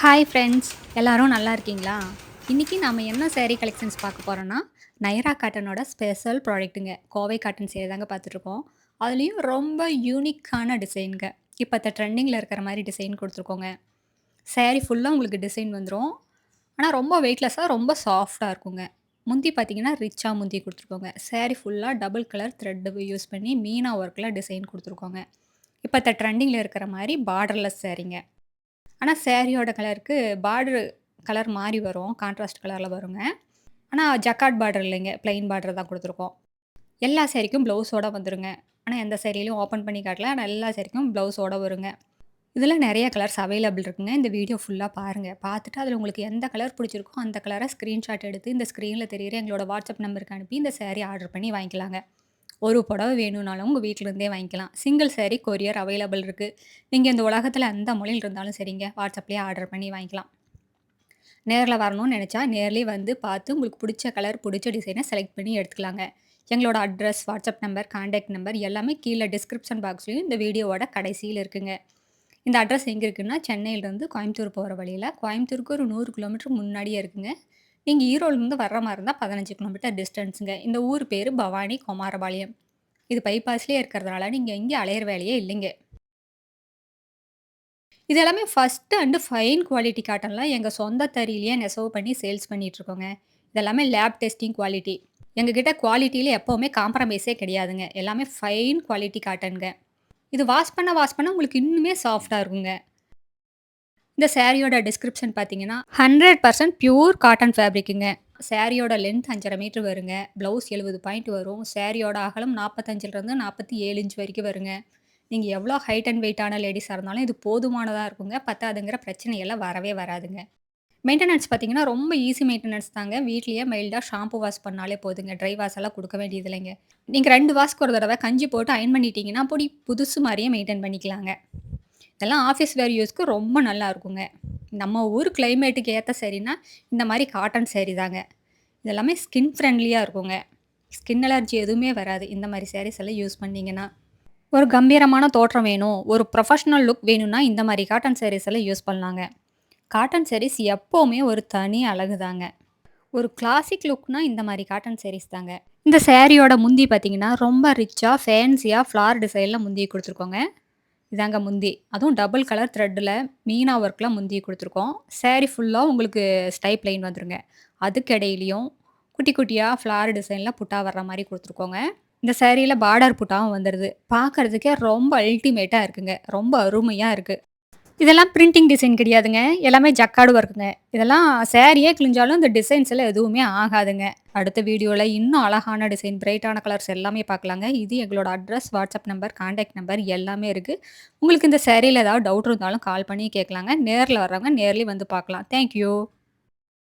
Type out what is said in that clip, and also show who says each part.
Speaker 1: Hi friends எல்லோரும் நல்லா இருக்கீங்களா? இன்றைக்கி நம்ம என்ன சேரீ கலெக்ஷன்ஸ் பார்க்க போகிறோன்னா நைரா காட்டனோட ஸ்பெஷல் ப்ராடக்ட்டுங்க கோவை காட்டன் சேரீ தாங்க பார்த்துட்ருக்கோம். அதுலேயும் ரொம்ப யூனிக்கான டிசைனுங்க இப்போ ட்ரெண்டிங்கில் இருக்கிற மாதிரி டிசைன் கொடுத்துருக்கோங்க. சேரீ ஃபுல்லாக உங்களுக்கு டிசைன் வந்துடும் ஆனால் ரொம்ப வெயிட்லெஸ்ஸாக ரொம்ப சாஃப்டாக இருக்குங்க. முந்தி பார்த்தீங்கன்னா ரிச்சாக முந்தி கொடுத்துருக்கோங்க. சேரீ ஃபுல்லாக டபுள் கலர் த்ரெட்டு யூஸ் பண்ணி மீனா ஒர்க்கில் டிசைன் கொடுத்துருக்கோங்க. இப்போ ட்ரெண்டிங்கில் இருக்கிற மாதிரி பார்டர்லெஸ் சேரீங்க ஆனால் சேரீயோட கலருக்கு பார்டர் கலர் மாறி வரும். கான்ட்ராஸ்ட் கலரில் வருங்க. ஆனால் ஜக்காட் பார்டர் இல்லைங்க. பிளெயின் பார்டர் தான் கொடுத்துருக்கோம். எல்லா சேரீக்கும் ப்ளவுஸோட வந்துருங்க. ஆனால் எந்த சேரீலையும் ஓப்பன் பண்ணி காட்டல. ஆனால் எல்லா சேரீக்கும் ப்ளவுஸோட வருங்க. இதில் நிறைய கலர்ஸ் அவைலபிள் இருக்குங்க. இந்த வீடியோ ஃபுல்லாக பாருங்கள் பார்த்துட்டு அதில் உங்களுக்கு எந்த கலர் பிடிச்சிருக்கோ அந்த கலரை ஸ்க்ரீன்ஷாட் எடுத்து இந்த ஸ்க்ரீனில் தெரியிற எங்களோட வாட்ஸ்அப் நம்பருக்கு அனுப்பி இந்த சேரீ ஆர்டர் பண்ணி வாங்கிக்கலாங்க. ஒரு புடவை வேணும்னாலும் உங்கள் வீட்டிலேருந்தே வாங்கிக்கலாம். சிங்கிள் saree கொரியர் அவைலபிள் இருக்குது நீங்கள் இந்த உலகத்தில் எந்த மொழியில் இருந்தாலும் சரிங்க. வாட்ஸ்அப்லேயே ஆர்டர் பண்ணி வாங்கிக்கலாம். நேரில் வரணும்னு நினச்சா நேர்லேயே வந்து பார்த்து உங்களுக்கு பிடிச்ச கலர் பிடிச்ச டிசைனை செலக்ட் பண்ணி எடுத்துக்கலாங்க. எங்களோட address WhatsApp number contact number எல்லாமே கீழே டிஸ்கிரிப்ஷன் பாக்ஸ்லேயும் இந்த வீடியோவோட கடைசியில் இருக்குங்க. இந்த அட்ரஸ் எங்கே இருக்குன்னா சென்னையிலேருந்து கோயம்புத்தூர் போகிற வழியில் கோயம்புத்தூருக்கு ஒரு நூறு கிலோமீட்டர் முன்னாடியே இருக்குங்க. நீங்கள் ஈரோடுலேருந்து வர்ற மாதிரி இருந்தால் பதினஞ்சு கிலோமீட்டர் டிஸ்டன்ஸுங்க இந்த ஊர் பேர் பவானி குமாரபாளையம். இது பைபாஸ்லேயே இருக்கிறதுனால நீங்கள் இங்கே அலையிற வேலையே இல்லைங்க. இது எல்லாமே ஃபஸ்ட்டு அண்டு ஃபைன் குவாலிட்டி காட்டன்லாம் எங்கள் சொந்த தறியிலேயே நெசவு பண்ணி சேல்ஸ் பண்ணிகிட்ருக்கோங்க இதெல்லாமே லேப் டெஸ்டிங் குவாலிட்டி எங்ககிட்ட குவாலிட்டியில் எப்போவுமே காம்ப்ரமைஸே கிடையாதுங்க. எல்லாமே ஃபைன் குவாலிட்டி காட்டனுங்க இது வாஷ் பண்ண வாஷ் பண்ண உங்களுக்கு இன்னுமே சாஃப்டாக இருக்குங்க. இந்த சேரீயோட டிஸ்கிரிப்ஷன் பார்த்தீங்கன்னா ஹண்ட்ரட் பர்சன்ட் பியூர் காட்டன் ஃபேப்ரிக்குங்க சேரீயோட லென்த் அஞ்சரை மீட்ரு வருங்க. ப்ளவுஸ் எழுபது பாயிண்ட் வரும். சேரீயோட அகலம் நாற்பத்தஞ்சிலிருந்து நாற்பத்தி ஏழு இன்ச் வரைக்கும் வருங்க. நீங்கள் எவ்வளோ ஹைட் அண்ட் வெயிட்டான லேடிஸாக இருந்தாலும் இது போதுமானதாக இருக்குங்க. பத்தாதுங்கிற பிரச்சனையெல்லாம் வரவே வராதுங்க. மெயின்டெனன்ஸ் பார்த்தீங்கன்னா ரொம்ப ஈஸி மெயின்டெனன்ஸ் தாங்க. வீட்லேயே மைல்டாக ஷாம்பு வாஷ் பண்ணாலே போதுங்க. ட்ரை வாஷ் எல்லாம் கொடுக்க வேண்டியது இல்லைங்க. நீங்கள் ரெண்டு வாஷ்க்கு ஒரு தடவை கஞ்சி போட்டு அயன் பண்ணிட்டீங்கன்னா பொடி புதுசு மாதிரியே மெயின்டைன் பண்ணிக்கலாங்க. இதெல்லாம் ஆஃபீஸ் வேர் யூஸ்க்கு ரொம்ப நல்லா இருக்குங்க. நம்ம ஊர் கிளைமேட்டுக்கு ஏற்ற சரினா இந்த மாதிரி காட்டன் சேரீ தாங்க. இதெல்லாமே ஸ்கின் ஃப்ரெண்ட்லியாக இருக்குங்க. ஸ்கின் அலர்ஜி எதுவுமே வராது. இந்த மாதிரி சாரீஸ் எல்லாம் யூஸ் பண்ணிங்கன்னா. ஒரு கம்பீரமான தோற்றம் வேணும். ஒரு ப்ரொஃபஷ்னல் லுக் வேணும்னா இந்த மாதிரி காட்டன் சாரீஸ் எல்லாம் யூஸ் பண்ணலாங்க. காட்டன் சாரீஸ் எப்போவுமே ஒரு தனி அழகு தாங்க. ஒரு கிளாசிக் லுக்னா இந்த மாதிரி காட்டன் சாரீஸ் தாங்க. இந்த சேரீயோட முந்தி பார்த்தீங்கன்னா ரொம்ப ரிச்சாக ஃபேன்சியாக ஃப்ளார் டிசைனில் முந்தி கொடுத்துருக்கோங்க. இதாங்க முந்தி. அதுவும் டபுள் கலர் த்ரெட்டில் மீனா ஒர்க்லாம் முந்தி கொடுத்துருக்கோம். சேரீ ஃபுல்லாக உங்களுக்கு ஸ்டைப் லைன் வந்துருங்க. அதுக்கிடையிலையும் குட்டி குட்டியாக ஃப்ளார் டிசைனில் புட்டா வர்ற மாதிரி கொடுத்துருக்கோங்க. இந்த சேரீயில் பார்டர் புட்டாவும் வந்துடுது பார்க்கறதுக்கே ரொம்ப அல்டிமேட்டாக இருக்குங்க. ரொம்ப அருமையாக இருக்குது இதெல்லாம் பிரிண்டிங் டிசைன் கிடையாதுங்க. எல்லாமே ஜக்காடு ஒர்க்குங்க இதெல்லாம் சேரீயே கிழிஞ்சாலும் இந்த டிசைன்ஸ் எல்லாம் எதுவுமே ஆகாதுங்க. அடுத்த வீடியோவில் இன்னும் அழகான டிசைன் பிரைட்டான கலர்ஸ் எல்லாமே பார்க்கலாங்க. இது எங்களோட address WhatsApp number contact number எல்லாமே இருக்குது உங்களுக்கு இந்த சேரீயில் ஏதாவது டவுட் இருந்தாலும் கால் பண்ணி கேட்கலாங்க. நேரில் வர்றவங்க நேர்லேயே வந்து பார்க்கலாம். தேங்க்யூ